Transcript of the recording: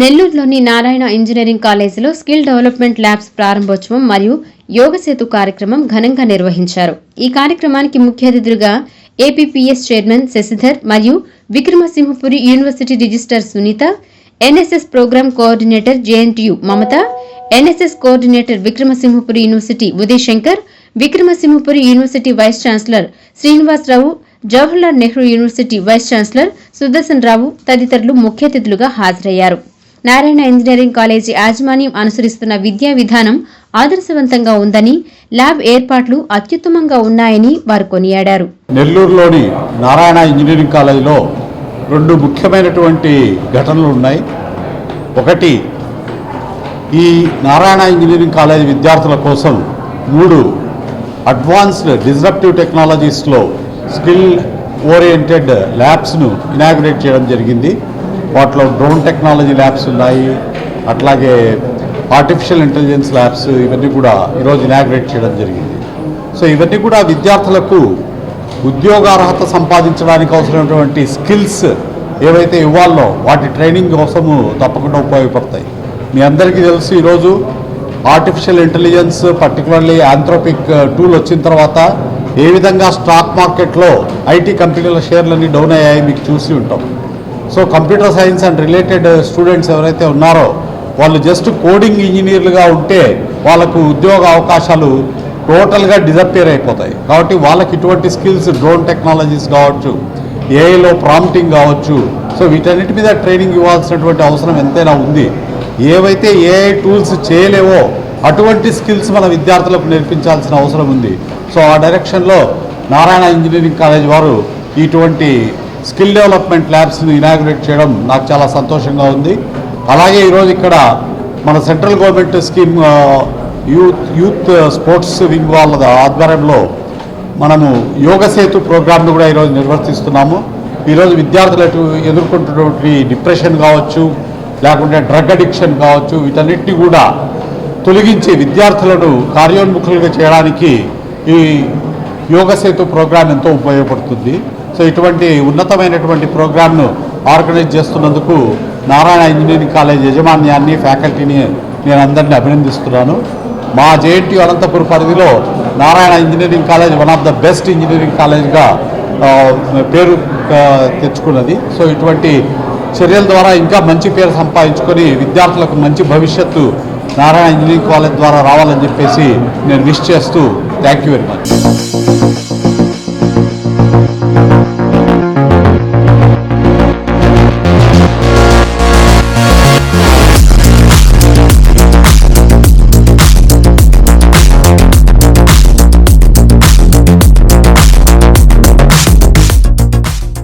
నెల్లూరులోని నారాయణ ఇంజనీరింగ్ కాలేజీలో skill development labs ప్రారంభోత్సవం మరియు యోగ సేతు కార్యక్రమం ఘనంగా నిర్వహించారు. ఈ కార్యక్రమానికి ముఖ్య అతిథులుగా ఏపీపీఎస్ చైర్మన్ శశిధర్ మరియు Vikramasimhapuri university register Sunitha NSS programme coordinator JNTU Mamatha NSS coordinator Vikramasimhapuri university Uday Shankar Vikramasimhapuri university vice chancellor Srinivasarao Jawaharlal Nehru university vice chancellor Sudarshan Rao తదితరులు ముఖ్య అతిథులుగా హాజరయ్యారు. నారాయణ ఇంజనీరింగ్ కాలేజీ యాజమాన్యం అనుసరిస్తున్న విద్యా విధానం ఆదర్శవంతంగా ఉందని ల్యాబ్ ఏర్పాట్లు అత్యుత్తమంగా ఉన్నాయని వారు కొనియాడారు. నెల్లూరులోని నారాయణ ఇంజనీరింగ్ కాలేజీలో రెండు ముఖ్యమైనటువంటి ఘటనలు ఉన్నాయి. ఒకటి ఈ నారాయణ ఇంజనీరింగ్ కాలేజీ విద్యార్థుల కోసం మూడు అడ్వాన్స్డ్ డిస్రప్టివ్ టెక్నాలజీస్లో స్కిల్ ఓరియంటెడ్ ల్యాబ్స్ను ఇనాగ్రేట్ చేయడం జరిగింది. వాటిలో డ్రోన్ టెక్నాలజీ ల్యాబ్స్ ఉన్నాయి. అట్లాగే ఆర్టిఫిషియల్ ఇంటెలిజెన్స్ ల్యాబ్స్ ఇవన్నీ కూడా ఈరోజు ఇనాగ్రేట్ చేయడం జరిగింది. సో ఇవన్నీ కూడా విద్యార్థులకు ఉద్యోగార్హత సంపాదించడానికి అవసరమైనటువంటి స్కిల్స్ ఏవైతే ఇవ్వాలో వాటి ట్రైనింగ్ కోసము తప్పకుండా ఉపయోగపడతాయి. మీ అందరికీ తెలుసు ఈరోజు artificial intelligence particularly Anthropic tool వచ్చిన తర్వాత ఏ విధంగా స్టాక్ మార్కెట్లో ఐటీ కంపెనీల షేర్లన్నీ డౌన్ అయ్యాయి మీకు చూసి ఉంటాం. So computer science and related students ఎవరైతే ఉన్నారో వాళ్ళు జస్ట్ కోడింగ్ ఇంజనీర్లుగా ఉంటే వాళ్ళకు ఉద్యోగ అవకాశాలు టోటల్గా డిజప్పేర్ అయిపోతాయి. కాబట్టి వాళ్ళకి ఇటువంటి స్కిల్స్ డ్రోన్ టెక్నాలజీస్ కావచ్చు ఏఐలో ప్రాంప్టింగ్ కావచ్చు సో వీటన్నిటి మీద ట్రైనింగ్ ఇవ్వాల్సినటువంటి అవసరం ఎంతైనా ఉంది. ఏవైతే ఏఐ టూల్స్ చేయలేవో అటువంటి స్కిల్స్ మన విద్యార్థులకు నేర్పించాల్సిన అవసరం ఉంది. సో ఆ డైరెక్షన్లో నారాయణ ఇంజనీరింగ్ కాలేజ్ వారు ఇటువంటి స్కిల్ డెవలప్మెంట్ ల్యాబ్స్ని ఇనాగ్రేట్ చేయడం నాకు చాలా సంతోషంగా ఉంది. అలాగే ఈరోజు ఇక్కడ మన central government scheme youth youth sports wing వాళ్ళ ఆధ్వర్యంలో మనము యోగ సేతు ప్రోగ్రామ్ను కూడా ఈరోజు నిర్వర్తిస్తున్నాము. ఈరోజు విద్యార్థులకు ఎదుర్కొంటున్నటువంటి డిప్రెషన్ కావచ్చు లేకుంటే డ్రగ్ అడిక్షన్ కావచ్చు వీటన్నిటిని కూడా తొలగించి విద్యార్థులను కార్యోన్ముఖులుగా చేయడానికి ఈ యోగ సేతు ప్రోగ్రాం ఎంతో ఉపయోగపడుతుంది. సో ఇటువంటి ఉన్నతమైనటువంటి ప్రోగ్రామ్ను ఆర్గనైజ్ చేస్తున్నందుకు నారాయణ ఇంజనీరింగ్ కాలేజ్ యజమాన్యాన్ని ఫ్యాకల్టీని నేను అందరినీ అభినందిస్తున్నాను. మా జేఎన్టీ అనంతపురం పరిధిలో Narayana engineering college one of the best engineering కాలేజ్గా పేరు తెచ్చుకున్నది. సో ఇటువంటి చర్యల ద్వారా ఇంకా మంచి పేరు సంపాదించుకొని విద్యార్థులకు మంచి భవిష్యత్తు నారాయణ ఇంజనీరింగ్ కాలేజ్ ద్వారా రావాలని చెప్పేసి నేను విష్ చేస్తూ థ్యాంక్ యూ వెరీ మచ్.